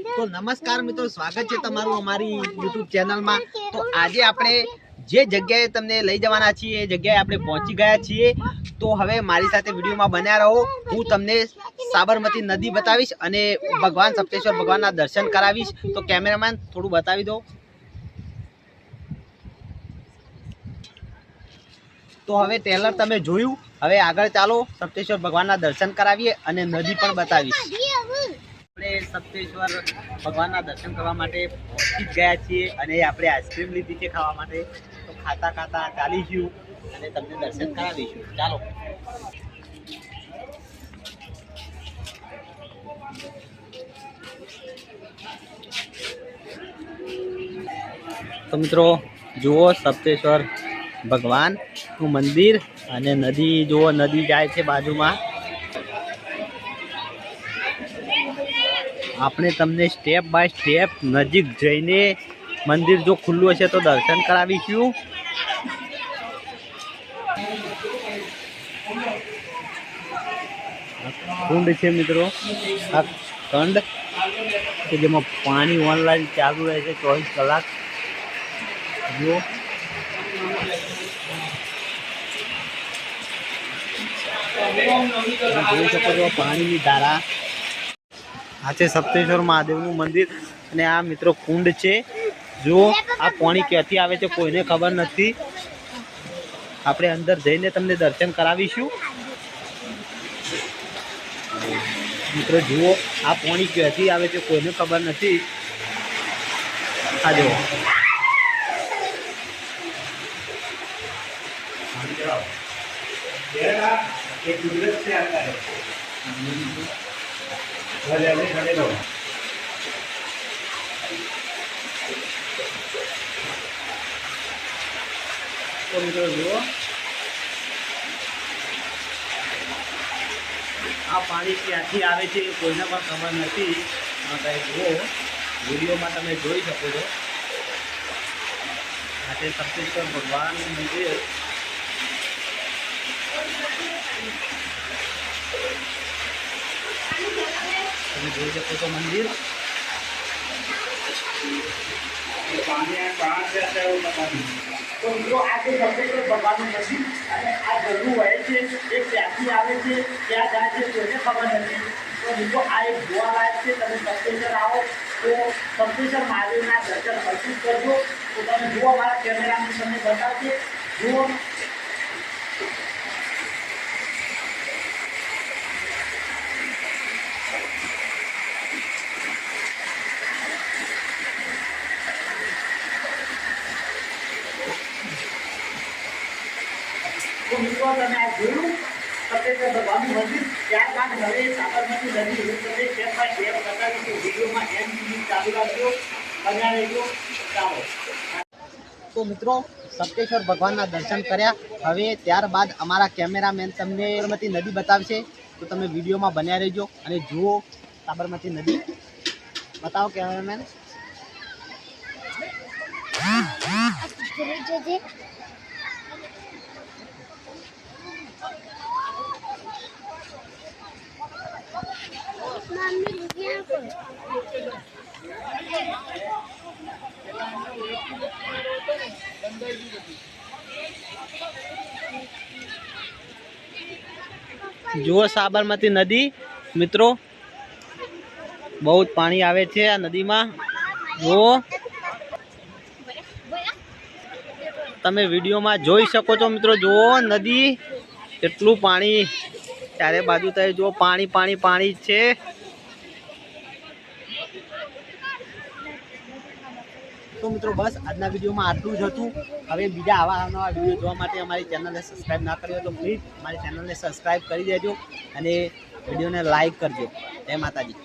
તો નમસ્કાર મિત્રો સ્વાગત છે તમારું અમારી યુટ્યુબ ચેનલમાં. તો આજે આપણે જે જગ્યાએ તમને લઈ જવાના છીએ એ જગ્યાએ આપણે પહોંચી ગયા છીએ. તો હવે મારી સાથે વિડીયોમાં બન્યા રહો. હું તમને સાબરમતી નદી બતાવીશ અને ભગવાન સપ્તેશ્વર ભગવાનના દર્શન કરાવીશ. તો કેમેરામેન થોડું બતાવી દો. તો હવે ટ્રેલર તમે જોયું. હવે આગળ ચાલો સપ્તેશ્વર ભગવાનના દર્શન કરાવીએ અને નદી પણ બતાવીશ. આપણે સપ્તેશ્વર ભગવાનના દર્શન કરવા માટે પહોંચી જ ગયા છીએ અને આપણે આઈસ્ક્રીમ લીધી છે ખાવા માટે. તો ખાતા ખાતા ચાલીશું અને તમને દર્શન કરાવીશું. ચાલો. તો મિત્રો, જુઓ સપ્તેશ્વર ભગવાનનું મંદિર અને નદી, જુઓ નદી જાય છે બાજુમાં. આપણે તમને સ્ટેપ બાય સ્ટેપ નજીક જઈને મંદિર જો ખુલ્લું હશે તો દર્શન કરાવીશું. કુંડ છે મિત્રો. આ કંડ કે જેમાં પાણી ઓનલાઈન ચાલુ રહે છે ચોવીસ કલાક. જુઓ. જોઈ શકો છો પાણીની ધારા આ છે સપ્તેશ્વર મહાદેવનું મંદિર અને આ મિત્રો કુંડ છે. જુઓ આ પાણી ક્યાંથી આવે છે કોઈને ખબર નથી. આપણે અંદર જઈને તમને દર્શન કરાવીશું. મિત્રો, જુઓ, આ પાણી ક્યાંથી આવે છે કોઈને ખબર નથી. આ જુઓ. જુઓ આ પાણી ક્યાંથી આવે છે એ કોઈને પણ ખબર નથી. કંઈ જુઓ, વિડીયોમાં તમે જોઈ શકો છો. આજે સપ્તેશ્વર ભગવાનનું મંદિર. તમે જોઈ શકો છો મંદિર. તો મિત્રો, આ જે સફેદ ભગવાનનું નથી અને આ ઝરણું વહે છે, એ ક્યાંથી આવે છે ત્યાં જાય છે, કોઈને તો મિત્રો, આ એક જોવાલાયક છે, તમે સપ્તેશ્વર આવો, તો સપ્તેશ્વર મહાદેવના દર્શન અવશ્ય કરજો. તો તમે જુઓ, મારા કેમેરામાં તમને બતાવશે. જુઓ તો મિત્રો તમે સપ્તેશ્વર ભગવાનના દર્શન કર્યા. હવે ત્યારબાદ અમારા કેમેરામેન તમને સાબરમતી નદી બતાવશે. તો તમે વિડીયોમાં બન્યા રહેજો અને જુઓ સાબરમતી નદી. બતાવો કેમેરામેન. જુઓ સાબરમતી નદી. મિત્રો, બહુ જ પાણી આવે છે આ નદીમાં. જુઓ. તમે વિડીયોમાં જોઈ શકો છો મિત્રો, જુઓ નદી. એટલું પાણી ચારે બાજુ તમે જુઓ, પાણી પાણી પાણી છે. તો મિત્રો બસ, આજના વિડીયોમાં આટલું જ હતું. હવે બીજા આવા નવા વીડિયો જોવા માટે અમારી ચેનલને સબસ્ક્રાઈબ ના કરી તો પ્લીઝ મારી ચેનલને સબસ્ક્રાઈબ કરી દેજો અને વિડીયોને લાઈક કરજો. જય માતાજી.